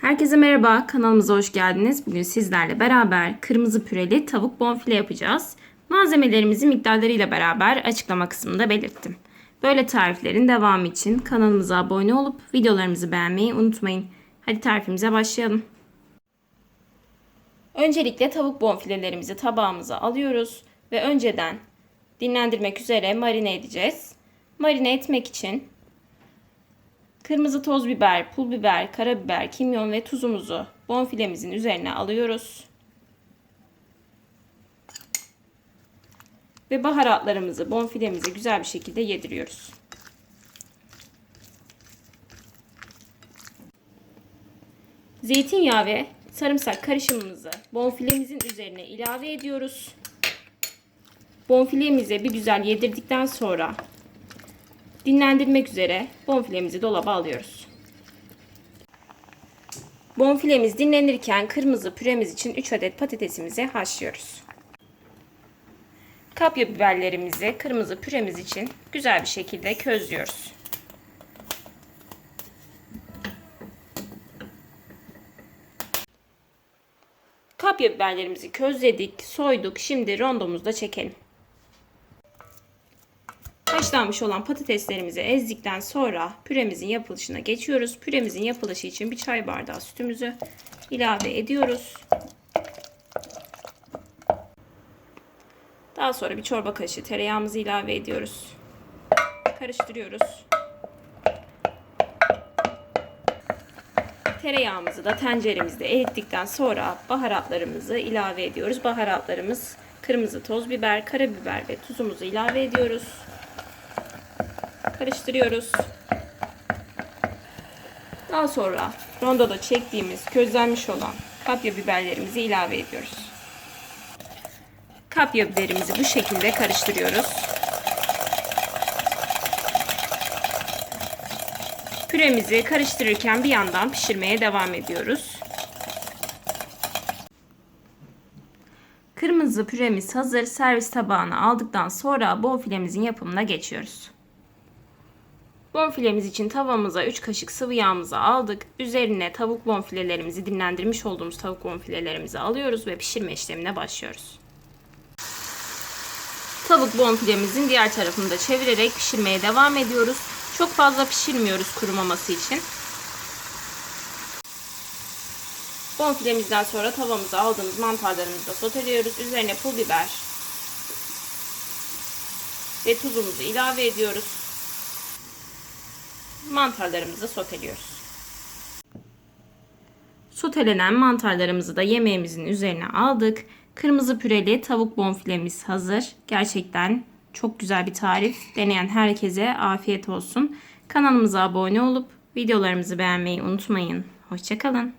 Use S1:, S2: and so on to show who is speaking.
S1: Herkese merhaba, kanalımıza hoş geldiniz. Bugün sizlerle beraber kırmızı püreli tavuk bonfile yapacağız. Malzemelerimizi miktarlarıyla beraber açıklama kısmında belirttim. Böyle tariflerin devamı için kanalımıza abone olup videolarımızı beğenmeyi unutmayın. Hadi tarifimize başlayalım. Öncelikle tavuk bonfilelerimizi tabağımıza alıyoruz ve önceden dinlendirmek üzere marine edeceğiz. Marine etmek için Kırmızı toz biber, pul biber, karabiber, kimyon ve tuzumuzu bonfilemizin üzerine alıyoruz. Ve baharatlarımızı bonfilemize güzel bir şekilde yediriyoruz. Zeytinyağı ve sarımsak karışımımızı bonfilemizin üzerine ilave ediyoruz. Bonfilemize bir güzel yedirdikten sonra dinlendirmek üzere bonfilemizi dolaba alıyoruz. Bonfilemiz dinlenirken kırmızı püremiz için 3 adet patatesimizi haşlıyoruz. Kapya biberlerimizi kırmızı püremiz için güzel bir şekilde közlüyoruz. Kapya biberlerimizi közledik, soyduk. Şimdi rondomuzda çekelim. Haşlanmış olan patateslerimizi ezdikten sonra püremizin yapılışına geçiyoruz. Püremizin yapılışı için bir çay bardağı sütümüzü ilave ediyoruz. Daha sonra bir çorba kaşığı tereyağımızı ilave ediyoruz. Karıştırıyoruz. Tereyağımızı da tenceremizde erittikten sonra baharatlarımızı ilave ediyoruz. Baharatlarımız kırmızı toz biber, karabiber ve tuzumuzu ilave ediyoruz. Karıştırıyoruz. Daha sonra rondoda çektiğimiz közlenmiş olan kapya biberlerimizi ilave ediyoruz. Kapya biberimizi bu şekilde karıştırıyoruz. Püremizi karıştırırken bir yandan pişirmeye devam ediyoruz. Kırmızı püremiz hazır. Servis tabağına aldıktan sonra bonfilemizin yapımına geçiyoruz. Bonfilemiz için tavamıza 3 kaşık sıvı yağımızı aldık. Üzerine tavuk bonfilelerimizi dinlendirmiş olduğumuz tavuk bonfilelerimizi alıyoruz ve pişirme işlemine başlıyoruz. Tavuk bonfilemizin diğer tarafını da çevirerek pişirmeye devam ediyoruz. Çok fazla pişirmiyoruz kurumaması için. Bonfilemizden sonra tavamıza aldığımız mantarlarımızı da soteliyoruz. Üzerine pul biber ve tuzumuzu ilave ediyoruz. Mantarlarımızı soteliyoruz. Sotelenen mantarlarımızı da yemeğimizin üzerine aldık. Kırmızı püreli tavuk bonfilemiz hazır. Gerçekten çok güzel bir tarif. Deneyen herkese afiyet olsun. Kanalımıza abone olup videolarımızı beğenmeyi unutmayın. Hoşçakalın.